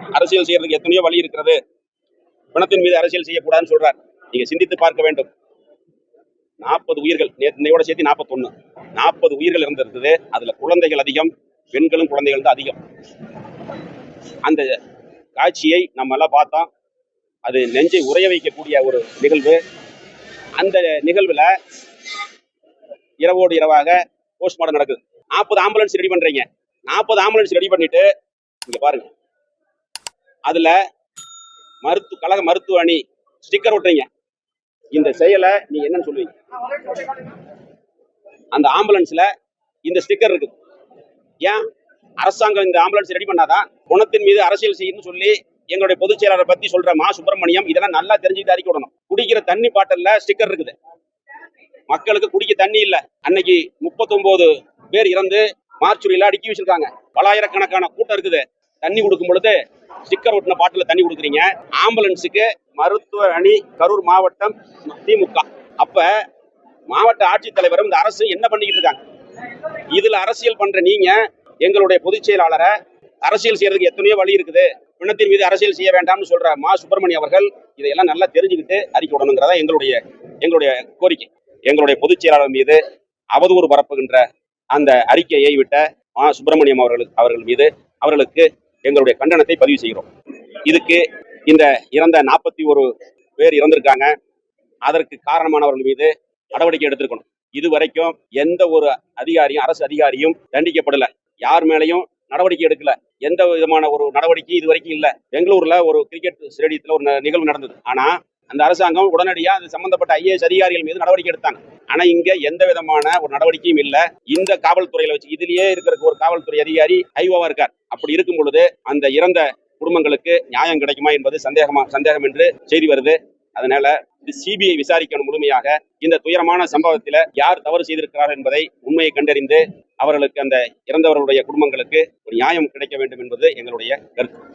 அரசியல் செய்யறதுக்கு எத்தனையோ வழி இருக்கிறது. பிணத்தின் மீது அரசியல் செய்யக்கூடாதுன்னு சொல்றார். நீங்க சிந்தித்து பார்க்க வேண்டும். நாற்பது உயிர்கள் நேத்து சேர்த்து நாற்பத்தொன்னு. நாற்பது உயிர்கள் இருந்திருந்தது. அதுல குழந்தைகள் அதிகம் பெண்களும் குழந்தைகள் தான் அதிகம். அந்த காட்சியை நம்ம எல்லாம் பார்த்தோம் அது நெஞ்சை உறைய வைக்கக்கூடிய ஒரு நிகழ்வு. அந்த நிகழ்வுல இரவோடு இரவாக போஸ்ட்மார்டம் நடக்குது. நாற்பது ஆம்புலன்ஸ் ரெடி பண்றீங்க. நாற்பது ஆம்புலன்ஸ் ரெடி பண்ணிட்டு இங்க பாருங்க. அதுல மருத்துவ கழக மருத்துவ அணி ஸ்டிக்கர் விட்டுறீங்க இந்த செயலை நீங்க என்னன்னு சொல்லுவீங்க. அந்த ஆம்புலன்ஸ்ல இந்த ஸ்டிக்கர் இருக்கு ஏன்? அரசாங்கம் இந்த ஆம்புலன்ஸ் ரெடி பண்ணாதான் குணத்தின் மீது அரசியல் செய்யணும்னு சொல்லி எங்களுடைய பொதுச் செயலாளரை பத்தி சொல்ற மா. சுப்பிரமணியம் இதெல்லாம் நல்லா தெரிஞ்சுக்கிட்டு அறிக்கை விடணும். குடிக்கிற தண்ணி பாட்டில்ல ஸ்டிக்கர் இருக்குது. மக்களுக்கு குடிக்க தண்ணி இல்ல. அன்னைக்கு 39 பேர் இறந்து மார்ச்சுரியில அடுக்கி வச்சிருக்காங்க. பலாயிரக்கணக்கான கூட்டம் இருக்குது. தண்ணி கொடுக்கும் பொழுது ஸ்டிக்கர் ஒட்டின பாட்டில் தண்ணி கொடுக்குறீங்க. ஆம்புலன்ஸுக்கு மருத்துவ அணி கரூர் மாவட்டம் திமுக. அப்ப மாவட்ட ஆட்சித்தலைவரும் இந்த அரசு என்ன பண்ணிக்கிட்டு இருக்காங்க? இதுல அரசியல் பண்ற நீங்க எங்களுடைய பொதுச் செயலாளரை அரசியல் செய்யறதுக்கு எத்தனையோ வழி இருக்குது. பிணத்தின் மீது அரசியல் செய்ய வேண்டாம்னு சொல்ற மா. சுப்பிரமணியம் அவர்கள் இதையெல்லாம் நல்லா தெரிஞ்சுக்கிட்டு அறிக்கை விடணுங்கிறதா எங்களுடைய எங்களுடைய கோரிக்கை. எங்களுடைய பொதுச் செயலாளர் மீது அவதூறு பரப்புகின்ற அந்த அறிக்கையை விட்ட மா. சுப்பிரமணியம் அவர்களுக்கு அவர்கள் மீது அவர்களுக்கு எங்களுடைய கண்டனத்தை பதிவு செய்கிறோம். இதுக்கு இந்த இறந்த நாற்பத்தி ஒரு பேர் இறந்திருக்காங்க. அதற்கு காரணமானவர்கள் மீது நடவடிக்கை எடுத்திருக்கணும். இது வரைக்கும் எந்த ஒரு அதிகாரியும் அரசு அதிகாரியும் தண்டிக்கப்படல. யார் மேலையும் நடவடிக்கை எடுக்கல. எந்த விதமான ஒரு நடவடிக்கையும் இது வரைக்கும் இல்லை. பெங்களூர்ல ஒரு கிரிக்கெட் ஸ்டேடியத்தில் ஒரு ந- நிகழ்வு நடந்தது. ஆனா அந்த அரசாங்கம் உடனடியா அது சம்பந்தப்பட்ட ஐஏஎஸ் அதிகாரிகள் மீது நடவடிக்கை எடுத்தாங்க. ஆனா இங்க எந்த விதமான ஒரு நடவடிக்கையும் இல்ல. இந்த காவல்துறையில வச்சு இதுலயே இருக்கிற ஒரு காவல்துறை அதிகாரி ஐஓவா இருக்கார். அப்படி இருக்கும் பொழுது அந்த இறந்த குடும்பங்களுக்கு நியாயம் கிடைக்குமா என்பது சந்தேகமா சந்தேகம் என்று செய்தி வருது. அதனால இது சிபிஐ விசாரிக்கணும் முழுமையாக. இந்த துயரமான சம்பவத்தில யார் தவறு செய்திருக்கிறார் என்பதை உண்மையை கண்டறிந்து அவர்களுக்கு அந்த இறந்தவர்களுடைய குடும்பங்களுக்கு ஒரு நியாயம் கிடைக்க வேண்டும் என்பது எங்களுடைய கருத்து.